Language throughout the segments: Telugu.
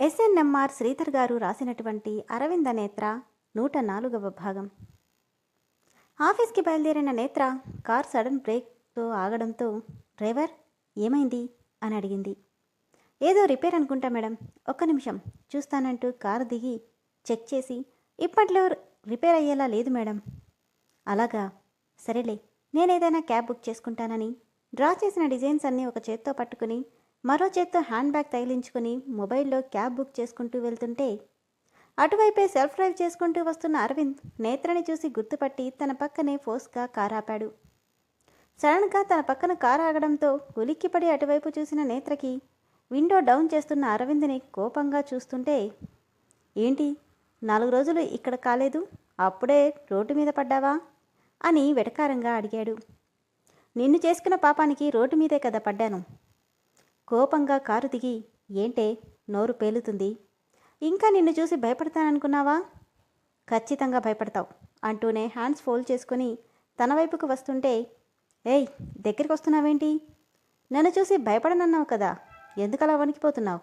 ఎస్ఎన్ఎంఆర్ శ్రీధర్ గారు రాసినటువంటి అరవింద నేత్ర నూట నాలుగవ భాగం. ఆఫీస్కి బయలుదేరిన నేత్ర కార్ సడన్ బ్రేక్తో ఆగడంతో డ్రైవర్ ఏమైంది? అని అడిగింది. ఏదో రిపేర్ అనుకుంటా మేడం ఒక్క నిమిషం చూస్తానంటూ కారు దిగి చెక్ చేసి ఇప్పట్లో రిపేర్ అయ్యేలా లేదు మేడం. అలాగా? సరేలే నేనేదైనా క్యాబ్ బుక్ చేసుకుంటానని. డ్రా చేసిన డిజైన్స్ అన్నీ ఒక చేత్తో పట్టుకుని మరో చేత్తో హ్యాండ్ బ్యాగ్ తగిలించుకుని మొబైల్లో క్యాబ్ బుక్ చేసుకుంటూ వెళ్తుంటే అటువైపే సెల్ఫ్ డ్రైవ్ చేసుకుంటూ వస్తున్న అరవింద్ నేత్రని చూసి గుర్తుపట్టి తన పక్కనే ఫోర్స్గా కారు ఆపాడు. సడన్గా తన పక్కన కారు ఆగడంతో ఉలిక్కిపడి అటువైపు చూసిన నేత్రకి విండో డౌన్ చేస్తున్న అరవింద్ని కోపంగా చూస్తుంటే ఏంటి? నాలుగు రోజులు ఇక్కడ కాలేదు? అప్పుడే రోడ్డు మీద పడ్డావా? అని వెటకారంగా అడిగాడు. నిన్ను చేసుకున్న పాపానికి రోడ్డు మీదే కదా పడ్డాను. కోపంగా కారు దిగి ఏంటే? నోరు పేలుతుంది. ఇంకా నిన్ను చూసి భయపడతాననుకున్నావా? ఖచ్చితంగా భయపడతావు అంటూనే హ్యాండ్స్ ఫోల్డ్ చేసుకుని తన వైపుకు వస్తుంటే ఏయ్ దగ్గరికి వస్తున్నావేంటి? నన్ను చూసి భయపడనన్నావు కదా ఎందుకలా వణికిపోతున్నావు?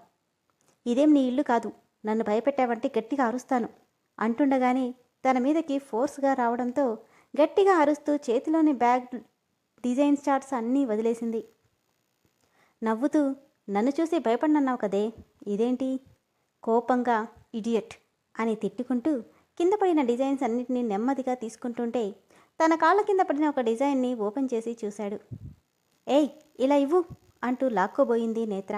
ఇదేం నీ ఇల్లు కాదు నన్ను భయపెట్టావంటే గట్టిగా అరుస్తాను అంటుండగానే తన మీదకి ఫోర్స్గా రావడంతో గట్టిగా అరుస్తూ చేతిలోని బ్యాగ్ డిజైన్ చార్ట్స్ అన్నీ వదిలేసింది. నవ్వుతూ నన్ను చూసి భయపడినన్నావు కదే ఇదేంటి? కోపంగా ఇడియట్ అని తిట్టుకుంటూ కింద పడిన డిజైన్స్ అన్నిటినీ నెమ్మదిగా తీసుకుంటుంటే తన కాళ్ళ కింద పడిన ఒక డిజైన్ని ఓపెన్ చేసి చూశాడు. ఏయ్ ఇలా ఇవ్వు అంటూ లాక్కోబోయింది నేత్ర.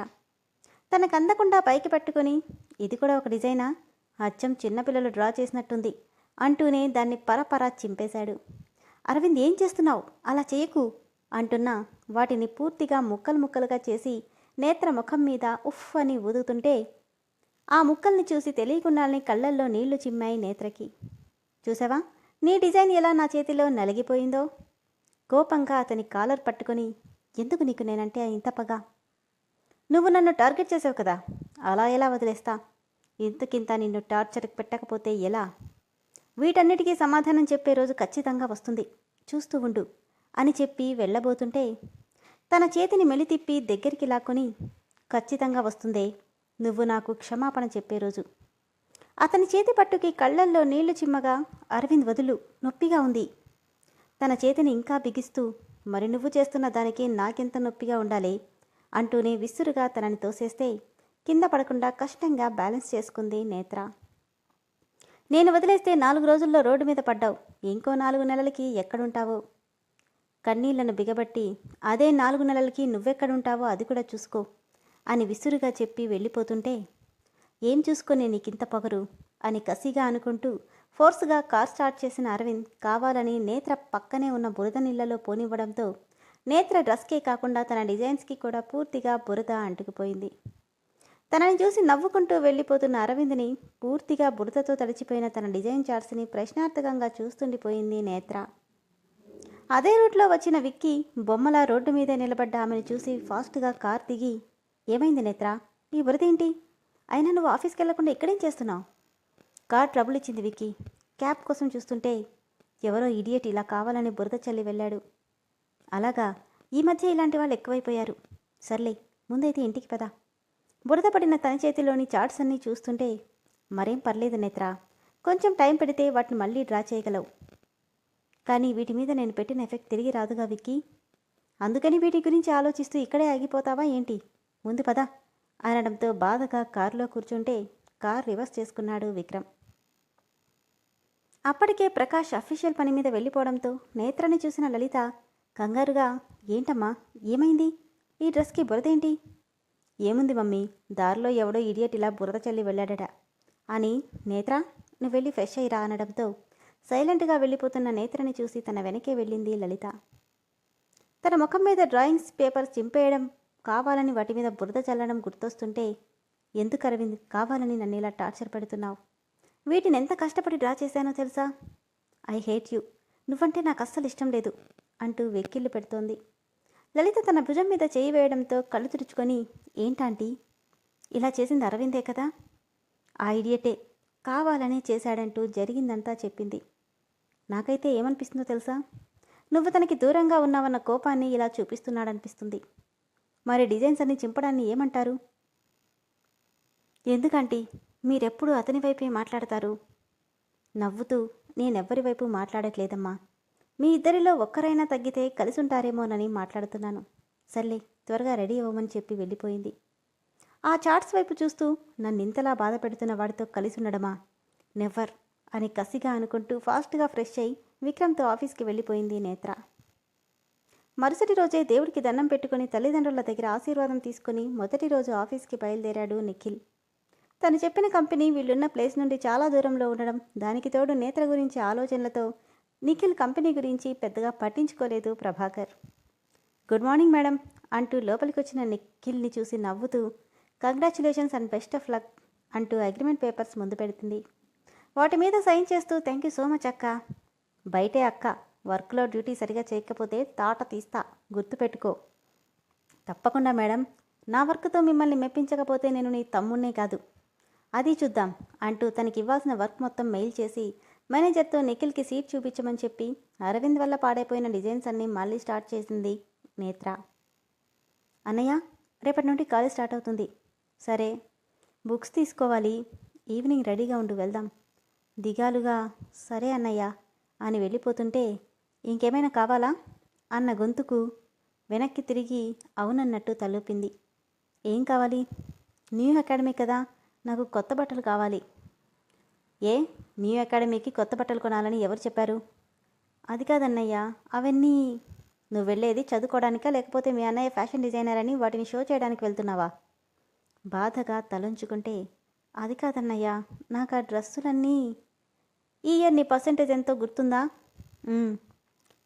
తనకు అందకుండా పైకి పట్టుకొని ఇది కూడా ఒక డిజైనా? అచ్చం చిన్నపిల్లలు డ్రా చేసినట్టుంది అంటూనే దాన్ని పరపరా చింపేశాడు. అరవింద్ ఏం చేస్తున్నావు? అలా చేయకు అంటున్నా. వాటిని పూర్తిగా ముక్కలు ముక్కలుగా చేసి నేత్ర ముఖం మీద ఉఫ్ అని ఊదుతుంటే ఆ ముక్కల్ని చూసి తెలియకుండానే కళ్ళల్లో నీళ్ళు చిమ్మాయి నేత్రకి. చూసావా? నీ డిజైన్ ఎలా నా చేతిలో నలిగిపోయిందో? కోపంగా అతని కాలర్ పట్టుకుని ఎందుకు నీకు నేనంటే ఇంత పగ? నువ్వు నన్ను టార్గెట్ చేసావు కదా అలా ఎలా వదిలేస్తా? ఇంతకింత నిన్ను టార్చర్కి పెట్టకపోతే ఎలా? వీటన్నిటికీ సమాధానం చెప్పే రోజు ఖచ్చితంగా వస్తుంది. చూస్తూ ఉండు. అని చెప్పి వెళ్ళబోతుంటే తన చేతిని మెలితిప్పి దగ్గరికి లాక్కొని ఖచ్చితంగా వస్తుందే నువ్వు నాకు క్షమాపణ చెప్పే రోజు. అతని చేతి పట్టుకి కళ్ళల్లో నీళ్ళు చిమ్మగా అరవింద్ వదులు నొప్పిగా ఉంది. తన చేతిని ఇంకా బిగిస్తూ మరి నువ్వు చేస్తున్న దానికి నాకెంత నొప్పిగా ఉండాలి? అంటూనే విసురుగా తనని తోసేస్తే కింద పడకుండా కష్టంగా బ్యాలెన్స్ చేసుకుంది నేత్ర. నేను వదిలేస్తే నాలుగు రోజుల్లో రోడ్డు మీద పడ్డావు. ఇంకో నాలుగు నెలలకి ఎక్కడుంటావో? కన్నీళ్ళను బిగబట్టి అదే నాలుగు నెలలకి నువ్వెక్కడుంటావో అది కూడా చూసుకో అని విసురుగా చెప్పి వెళ్ళిపోతుంటే ఏం చూసుకునే నీకింత పొగరు? అని కసిగా అనుకుంటూ ఫోర్స్గా కార్ స్టార్ట్ చేసిన అరవింద్ కావాలని నేత్ర పక్కనే ఉన్న బురద నీళ్ళలో పోనివ్వడంతో నేత్ర డ్రెస్కే కాకుండా తన డిజైన్స్కి కూడా పూర్తిగా బురద అంటుకుపోయింది. తనని చూసి నవ్వుకుంటూ వెళ్ళిపోతున్న అరవింద్ని పూర్తిగా బురదతో తడిచిపోయిన తన డిజైన్ చార్ట్స్ని ప్రశ్నార్థకంగా చూస్తుండిపోయింది నేత్ర. అదే రూట్లో వచ్చిన విక్కీ బొమ్మల రోడ్డు మీద నిలబడ్డ ఆమెను చూసి ఫాస్ట్గా కార్ దిగి ఏమైంది నేత్ర? నీ బురదేంటి? అయినా నువ్వు ఆఫీస్కి వెళ్ళకుండా ఇక్కడేం చేస్తున్నావు? కార్ ట్రబుల్ ఇచ్చింది విక్కీ. క్యాబ్ కోసం చూస్తుంటే ఎవరో ఇడియట్ ఇలా కావాలని బురద చల్లి వెళ్ళాడు. అలాగా? ఈ మధ్య ఇలాంటి వాళ్ళు ఎక్కువైపోయారు. సర్లే ముందైతే ఇంటికి పదా. బురద పడిన తన చేతిలోని చార్ట్స్ అన్నీ చూస్తుంటే మరేం పర్లేదు నేత్ర. కొంచెం టైం పెడితే వాటిని మళ్ళీ డ్రా చేయగలవు. కానీ వీటి మీద నేను పెట్టిన ఎఫెక్ట్ తిరిగి రాదుగా విక్కీ. అందుకని వీటి గురించి ఆలోచిస్తూ ఇక్కడే ఆగిపోతావా ఏంటి? ముందు పద. అనడంతో బాధగా కారులో కూర్చుంటే కార్ రివర్స్ చేసుకున్నాడు విక్రమ్. అప్పటికే ప్రకాష్ అఫీషియల్ పని మీద వెళ్ళిపోవడంతో నేత్రని చూసిన లలిత కంగారుగా ఏంటమ్మా? ఏమైంది? ఈ డ్రెస్కి బురదేంటి? ఏముంది మమ్మీ? దారిలో ఎవడో ఇడియట్ ఇలా బురద చల్లి వెళ్ళాడట. అని నేత్ర నువ్వు వెళ్ళి ఫ్రెష్ అయ్యిరా అనడంతో సైలెంట్గా వెళ్ళిపోతున్న నేత్రని చూసి తన వెనకే వెళ్ళింది లలిత. తన ముఖం మీద డ్రాయింగ్స్ పేపర్స్ చింపేయడం కావాలని వాటి మీద బురద చల్లడం గుర్తొస్తుంటే ఎందుకు అరవింద్ కావాలని నన్ను ఇలా టార్చర్ పెడుతున్నావు? వీటిని ఎంత కష్టపడి డ్రా చేశానో తెలుసా? I hate you. నువ్వంటే నాకు అస్సలు ఇష్టం లేదు అంటూ వెక్కిళ్ళు పెడుతోంది. లలిత తన భుజం మీద చేయి వేయడంతో కళ్ళు తుడుచుకొని ఏంటంటీ ఇలా చేసింది అరవిందే కదా? ఆ ఇడియటే. కావాలనే చేశాడంటూ జరిగిందంతా చెప్పింది. నాకైతే ఏమనిపిస్తుందో తెలుసా? నువ్వు తనకి దూరంగా ఉన్నావన్న కోపాన్ని ఇలా చూపిస్తున్నాడనిపిస్తుంది. మరి డిజైన్స్ అన్ని చింపడాన్ని ఏమంటారు? ఎందుకంటీ మీరెప్పుడు అతని వైపే మాట్లాడతారు? నవ్వుతూ నేనెవ్వరి వైపు మాట్లాడట్లేదమ్మా. మీ ఇద్దరిలో ఒక్కరైనా తగ్గితే కలిసి ఉంటారేమోనని మాట్లాడుతున్నాను. సర్లే త్వరగా రెడీ అవ్వమని చెప్పి వెళ్ళిపోయింది. ఆ చార్ట్స్ వైపు చూస్తూ నన్నింతలా బాధ పెడుతున్న వాడితో కలిసి ఉండడమా నెవర్. అని కసిగా అనుకుంటూ ఫాస్ట్గా ఫ్రెష్ అయి విక్రమ్తో ఆఫీస్కి వెళ్ళిపోయింది నేత్ర. మరుసటి రోజే దేవుడికి దండం పెట్టుకుని తల్లిదండ్రుల దగ్గర ఆశీర్వాదం తీసుకుని మొదటి రోజు ఆఫీస్కి బయలుదేరాడు నిఖిల్. తను చెప్పిన కంపెనీ వీళ్ళున్న ప్లేస్ నుండి చాలా దూరంలో ఉండడం దానికి తోడు నేత్ర గురించి ఆలోచనలతో నిఖిల్ కంపెనీ గురించి పెద్దగా పట్టించుకోలేదు ప్రభాకర్. గుడ్ మార్నింగ్ మేడం అంటూ లోపలికి వచ్చిన నిఖిల్ని చూసి నవ్వుతూ congratulations and best of luck అంటూ అగ్రిమెంట్ పేపర్స్ ముందు పెడుతుంది. వాటి మీద సైన్ చేస్తూ థ్యాంక్ యూ సో మచ్ అక్క. బయటే అక్క వర్క్లో డ్యూటీ సరిగా చేయకపోతే తాట తీస్తా గుర్తుపెట్టుకో. తప్పకుండా మేడం. నా వర్క్తో మిమ్మల్ని మెప్పించకపోతే నేను నీ తమ్ముణ్ణే కాదు. అది చూద్దాం అంటూ తనకి ఇవ్వాల్సిన వర్క్ మొత్తం మెయిల్ చేసి మేనేజర్తో నిఖిల్కి సీట్ చూపించమని చెప్పి అరవింద్ వల్ల పాడైపోయిన డిజైన్స్ అన్నీ మళ్ళీ స్టార్ట్ చేసింది నేత్ర. అన్నయ్య రేపటి నుండి కాలేజ్ స్టార్ట్ అవుతుంది. సరే బుక్స్ తీసుకోవాలి. ఈవినింగ్ రెడీగా ఉండు వెళ్దాం. దిగాలుగా సరే అన్నయ్య అని వెళ్ళిపోతుంటే ఇంకేమైనా కావాలా? అన్న గొంతుకు వెనక్కి తిరిగి అవునన్నట్టు తలూపింది. ఏం కావాలి? న్యూ అకాడమీ కదా నాకు కొత్త బట్టలు కావాలి. ఏ? న్యూ అకాడమీకి కొత్త బట్టలు కొనాలని ఎవరు చెప్పారు? అది కాదన్నయ్య అవన్నీ నువ్వు వెళ్ళేది చదువుకోవడానికా లేకపోతే మీ అన్నయ్య ఫ్యాషన్ డిజైనర్ అని వాటిని షో చేయడానికి వెళ్తున్నావా? బాధగా తలంచుకుంటే అది కాదన్నయ్య నాకు ఆ డ్రెస్సులన్నీ ఈ ఇయర్ నీ పర్సంటేజ్ ఎంతో గుర్తుందా?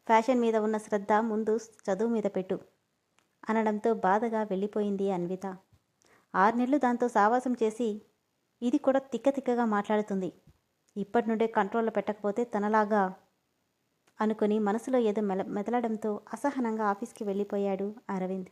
ఫ్యాషన్ మీద ఉన్న శ్రద్ధ ముందు చదువు మీద పెట్టు అనడంతో బాధగా వెళ్ళిపోయింది అన్విత. ఆరు నెలలు దాంతో సావాసం చేసి ఇది కూడా తిక్క తిక్కగా మాట్లాడుతుంది. ఇప్పటి నుండే కంట్రోల్లో పెట్టకపోతే తనలాగా అనుకుని మనసులో ఏదో మెల మెదలడంతో అసహనంగా ఆఫీస్కి వెళ్ళిపోయాడు అరవింద్.